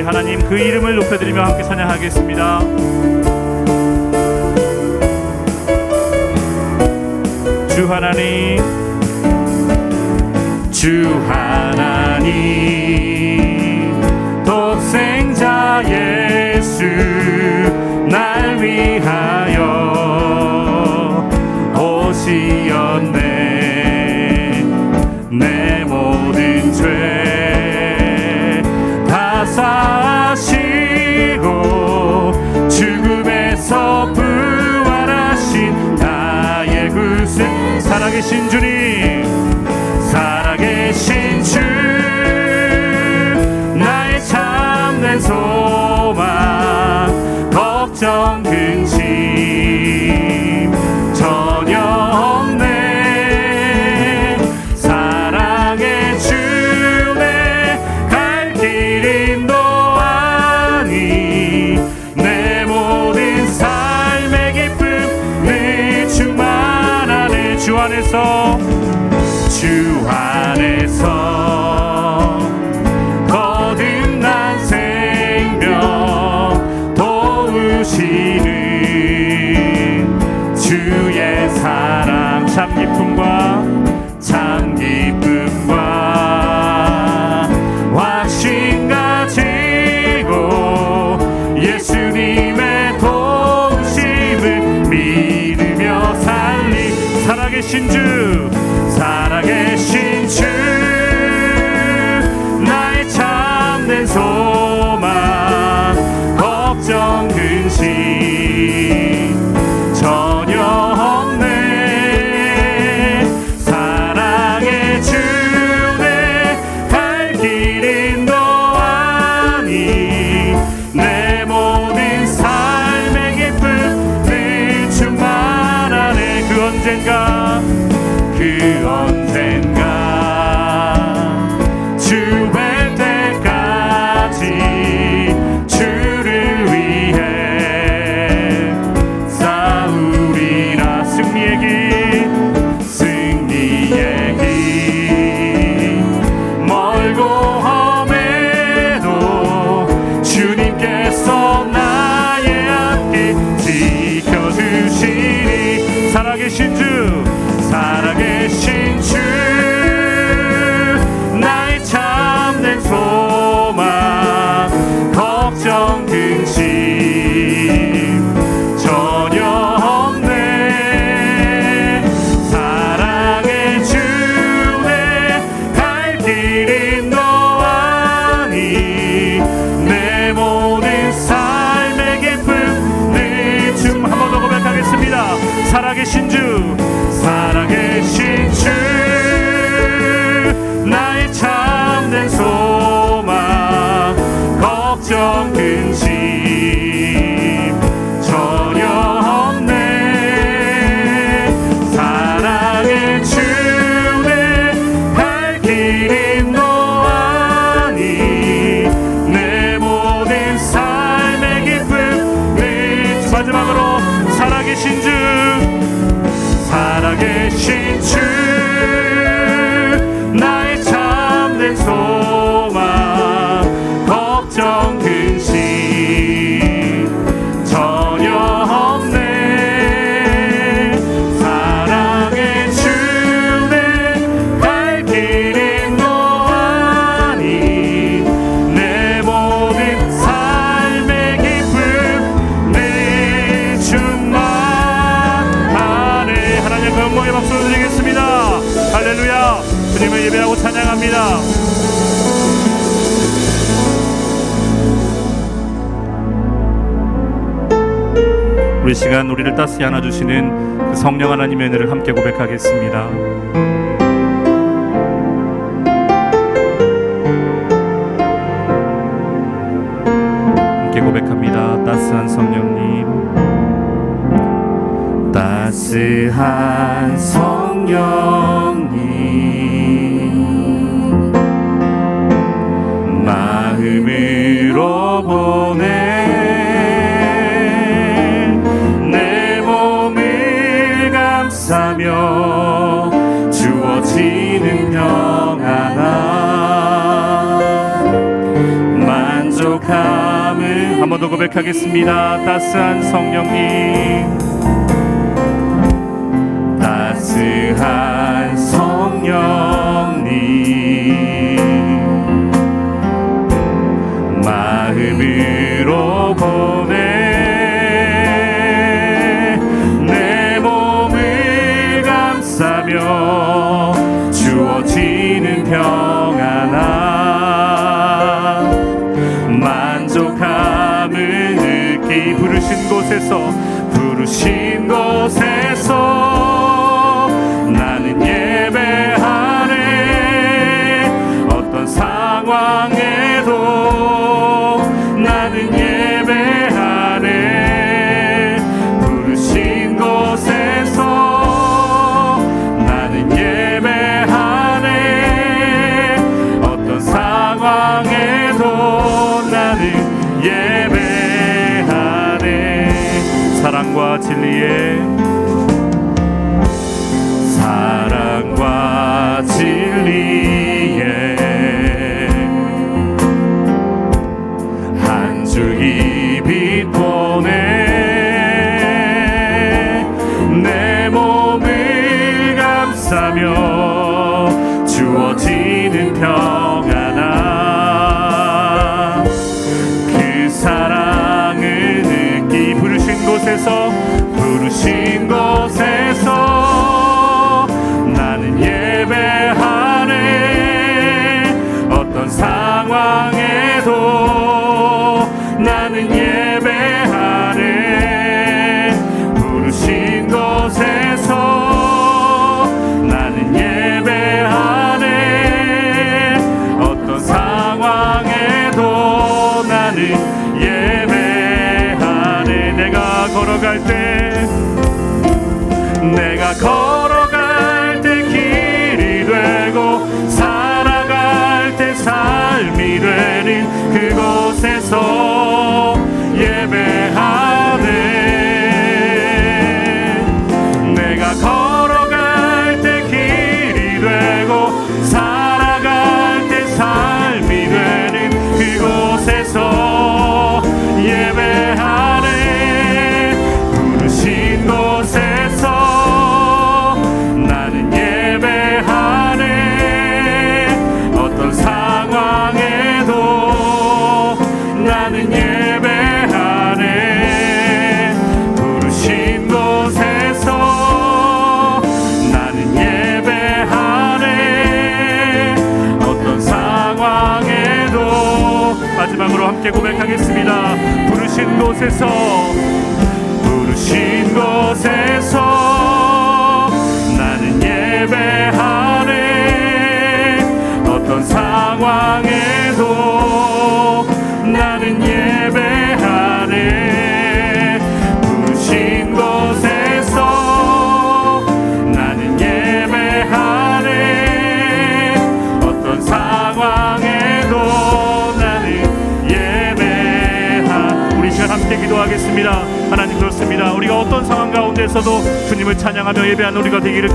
우리 하나님 그 이름을 높여드리며 함께 찬양하겠습니다. 주 하나님, 주 하나님, 독생자 예수 날 위하여 오시었. 살아계신 주 살아계신 주. 나의 참된 소망 걱정 근심. 그哥. 주 살아계신 주. 계신 주 살아계신 주 우리 시간 우리를 따스히 안아주시는 그 성령 하나님의 은혜를 함께 고백하겠습니다. 함께 고백합니다. 따스한 성령님. 따스한 성령. 고백하겠습니다. 따스한 성령님, 따스한 성령님, 마음으로 보내 내 몸을 감싸며 주어지는 평 부르신 곳에서 진리에 사랑과 진리에 한 줄기 빛 보내 내 몸을 감싸며 주어지는 평안함 그 사랑을 느끼 부르신 곳에서 부르신 곳에서 나는 예배하네. 어떤 상황에도 나는 예배하네. 부르신 곳에서 나는 예배하네. 어떤 상황에도 나는 예배하네. 내가 걸어갈 때 곳에서 기도하겠습니다. 하나님 그렇습니다. 우리가 어떤 상황 가운데서도 주님을 찬양하며 예배하는 우리가 되기를